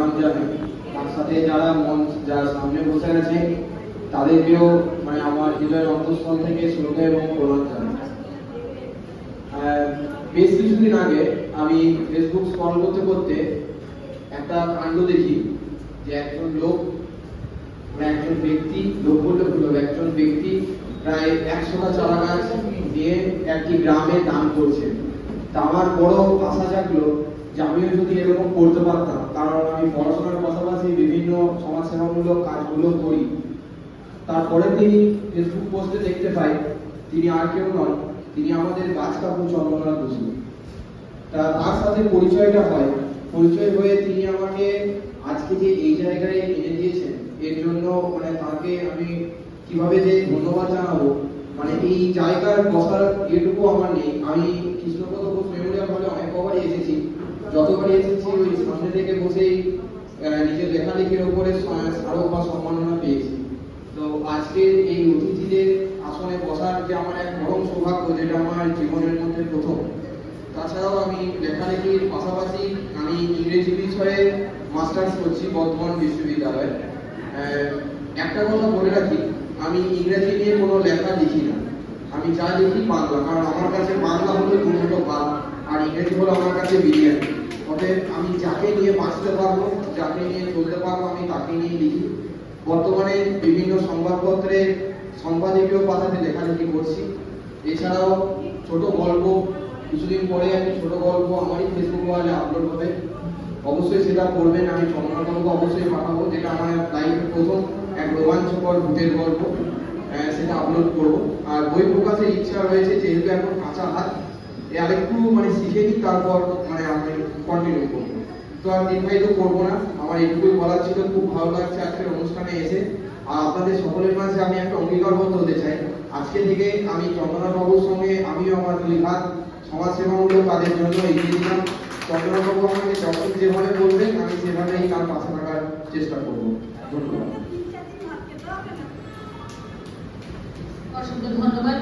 প্রণাম জানাই। তার সাথে যারা মন, যারা সামনে বসে আছে, তাদেরকেও মানে আমার হৃদয়ের অন্তঃস্থল থেকে শ্রদ্ধা এবং প্রণাম জানাই। বেশ কিছুদিন আগে আমি ফেসবুক স্ক্রল করতে করতে একটা কাণ্ড দেখি যে একজন লোক মানে একজন ব্যক্তি, লোক বলতে ভুল একজন ব্যক্তি প্রায় একশোটা চারা গাছ দিয়ে একটি গ্রামে দান করছে। তা আমার বড় আশা জাগলো যে আমিও যদি এরকম করতে পারতাম, কারণ আমি পড়াশোনার পাশাপাশি বিভিন্ন সমাজসেবামূলক কাজগুলো করি। তারপরে তিনি ফেসবুক পোস্টে দেখতে পাই, তিনি আর কেউ নন, তিনি আমাদের গাছ কাকু চন্দ্রনাথ বসু। তা তার সাথে পরিচয়টা হয়। পরিচয় হয়ে তিনি আমাকে আজকে যে এই জায়গায় এনে দিয়েছেন, এর জন্য মানে তাকে আমি কীভাবে যে ধন্যবাদ জানাব মানে এই জায়গার বসার এটুকু আমার নেই। আমি কৃষ্ণপদ ঘোষ মেমোরিয়াল হলে অনেক কবারই এসেছি। যতবারই এসেছি, ওই সামনে থেকে বসেই নিজের লেখালেখির উপরে স্মারক বা সম্মাননা পেয়েছি। তো আজকের এই অতিথিদের আসনে বসার যে আমার এক পরম সৌভাগ্য, যেটা আমার জীবনের মধ্যে প্রথম, তাছাড়াও আমি লেখালেখির পাশাপাশি আমি ইংরেজি বিষয়ে মাস্টার্স করছি বর্ধমান বিশ্ববিদ্যালয়ে। একটা কথা বলে রাখি, আমি ইংরেজি নিয়ে কোনো লেখা লিখি না। আমি যা লিখি বাংলা, কারণ আমার কাছে বাংলা হলো দুটো ভাব আর ইংরেজি হলো আমার কাছে বিরিয়ানি। অতএব আমি যাকে নিয়ে বাঁচতে পারব, যাকে নিয়ে চলতে পারব, আমি তাকে নিয়ে লিখি বর্তমানে বিভিন্ন সংবাদপত্রে সম্পাদকীয় পাতাতে লেখালেখি করছি। এছাড়াও ছোট গল্প, কিছুদিন পরে আমি ছোট গল্প আমারই ফেসবুক ওয়ালে আপলোড হবে। অবশ্যই সেটা পড়বেন, আমি চন্দ্রনাথকে অবশ্যই পাঠাবো, যেটা আমার লাইফের প্রথম এক রোমাঞ্চকর ভূতের গল্প। সেটা আপলোড করব। আর বই প্রকাশের ইচ্ছা রয়েছে, যেহেতু এখন কাঁচা হাত, এ আরেকটু মানে শিখে নিই, তারপর মানে কন্টিনিউ করব। তো আর দীর্ঘায়িত করব না। আমার এটুকুই বলার ছিল, খুব ভালো লাগছে আজকের অনুষ্ঠানে এসে। আর আপনাদের সকলের মাঝে আমি একটা অঙ্গীকারবদ্ধ হতে চাই। আজকে থেকে আমি চন্দ্রনাথ বাবুর সঙ্গে, আমিও আমার দুই হাত সমাজসেবামূলক কাজের জন্য এগিয়ে দিলাম। চন্দ্রনাথ বাবু আমাকে যখন যেভাবে বলবেন, আমি সেভাবেই তার পাশে থাকার চেষ্টা করব। ধন্যবাদ। অসংখ্য ধন্যবাদ